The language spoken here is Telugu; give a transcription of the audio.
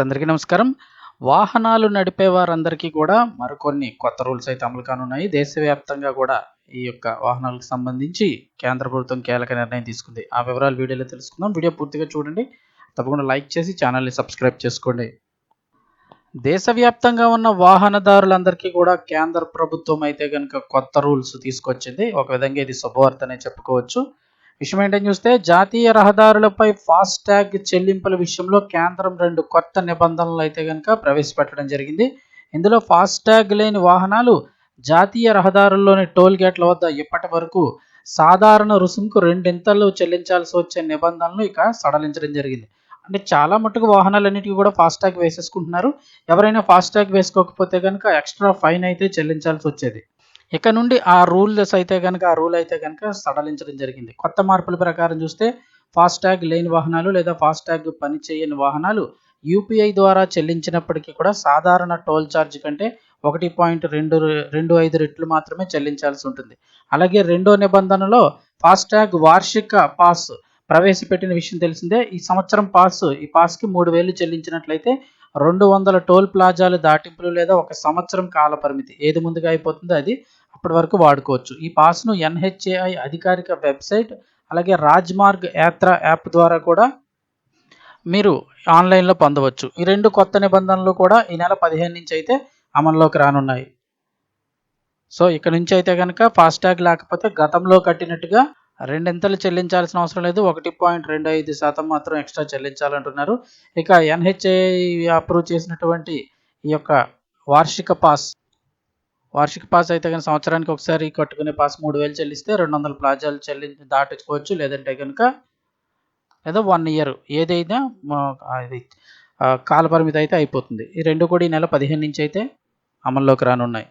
అందరికీ నమస్కారం. వాహనాలు నడిపే వారందరికీ కూడా మరికొన్ని కొత్త రూల్స్ అయితే అమలు కానున్నాయి. దేశవ్యాప్తంగా కూడా ఈ యొక్క వాహనాలకు సంబంధించి కేంద్ర ప్రభుత్వం కీలక నిర్ణయం తీసుకుంది. ఆ వివరాలు వీడియోలో తెలుసుకుందాం. వీడియో పూర్తిగా చూడండి. తప్పకుండా లైక్ చేసి ఛానల్ని సబ్స్క్రైబ్ చేసుకోండి. దేశవ్యాప్తంగా ఉన్న వాహనదారులందరికీ కూడా కేంద్ర ప్రభుత్వం అయితే కనుక కొత్త రూల్స్ తీసుకొచ్చింది. ఒక విధంగా ఇది శుభవార్తనే చెప్పుకోవచ్చు. విషయం ఏంటని చూస్తే జాతీయ రహదారులపై ఫాస్ట్ ట్యాగ్ చెల్లింపుల విషయంలో కేంద్రం రెండు కొత్త నిబంధనలు అయితే కనుక ప్రవేశపెట్టడం జరిగింది. ఇందులో ఫాస్ట్ ట్యాగ్ లేని వాహనాలు జాతీయ రహదారుల్లోని టోల్ గేట్ల వద్ద ఇప్పటి వరకు సాధారణ రుసుముకు రెండింతలు చెల్లించాల్సి వచ్చే నిబంధనలు ఇక సడలించడం జరిగింది. అంటే చాలా మటుకు వాహనాలన్నిటికీ కూడా ఫాస్ట్ వేసేసుకుంటున్నారు. ఎవరైనా ఫాస్ట్ వేసుకోకపోతే కనుక ఎక్స్ట్రా ఫైన్ అయితే చెల్లించాల్సి వచ్చేది. ఇక నుండి ఆ రూల్స్ అయితే కనుక ఆ రూల్ అయితే కనుక సడలించడం జరిగింది. కొత్త మార్పుల ప్రకారం చూస్తే ఫాస్టాగ్ లేని వాహనాలు లేదా ఫాస్టాగ్ పనిచేయని పని చేయని వాహనాలు యూపీఐ ద్వారా చెల్లించినప్పటికీ కూడా సాధారణ టోల్ ఛార్జ్ కంటే ఒకటి పాయింట్ రెండు రెండు ఐదు రెట్లు మాత్రమే చెల్లించాల్సి ఉంటుంది. అలాగే రెండో నిబంధనలో ఫాస్టాగ్ వార్షిక పాస్ ప్రవేశపెట్టిన విషయం తెలిసిందే ఈ సంవత్సరం పాస్ ఈ పాస్కి మూడు వేలు చెల్లించినట్లయితే రెండు వందల టోల్ ప్లాజాలు దాటింపులు లేదా ఒక సంవత్సరం కాల పరిమితి. ఏది ముందుగా అయిపోతుందో అది అప్పటి వరకు వాడుకోవచ్చు. ఈ పాస్ను ఎన్హెచ్ఏఐ అధికారిక వెబ్సైట్ అలాగే రాజ్మార్గ్ యాత్ర యాప్ ద్వారా కూడా మీరు ఆన్లైన్లో పొందవచ్చు. ఈ రెండు కొత్త నిబంధనలు కూడా ఈ నెల పదిహేను నుంచి అయితే అమల్లోకి రానున్నాయి. సో ఇక్కడ నుంచి అయితే కనుక ఫాస్టాగ్ లేకపోతే గతంలో కట్టినట్టుగా రెండింతలు చెల్లించాల్సిన అవసరం లేదు. ఒకటి పాయింట్ రెండు ఐదు శాతం మాత్రం ఎక్స్ట్రా చెల్లించాలంటున్నారు. ఇక ఎన్హెచ్ఏ అప్రూవ్ చేసినటువంటి ఈ యొక్క వార్షిక పాస్ వార్షిక పాస్ అయితే కనుక సంవత్సరానికి ఒకసారి కట్టుకునే పాస్ మూడు వేలు చెల్లిస్తే రెండు వందల ప్లాజాలు చెల్లించి దాటించుకోవచ్చు. లేదంటే కనుక లేదా వన్ ఇయర్ ఏదైనా అది కాలపరిమితి అయితే అయిపోతుంది. ఈ రెండు కూడా ఈ నెల పదిహేను నుంచి అయితే అమల్లోకి రానున్నాయి.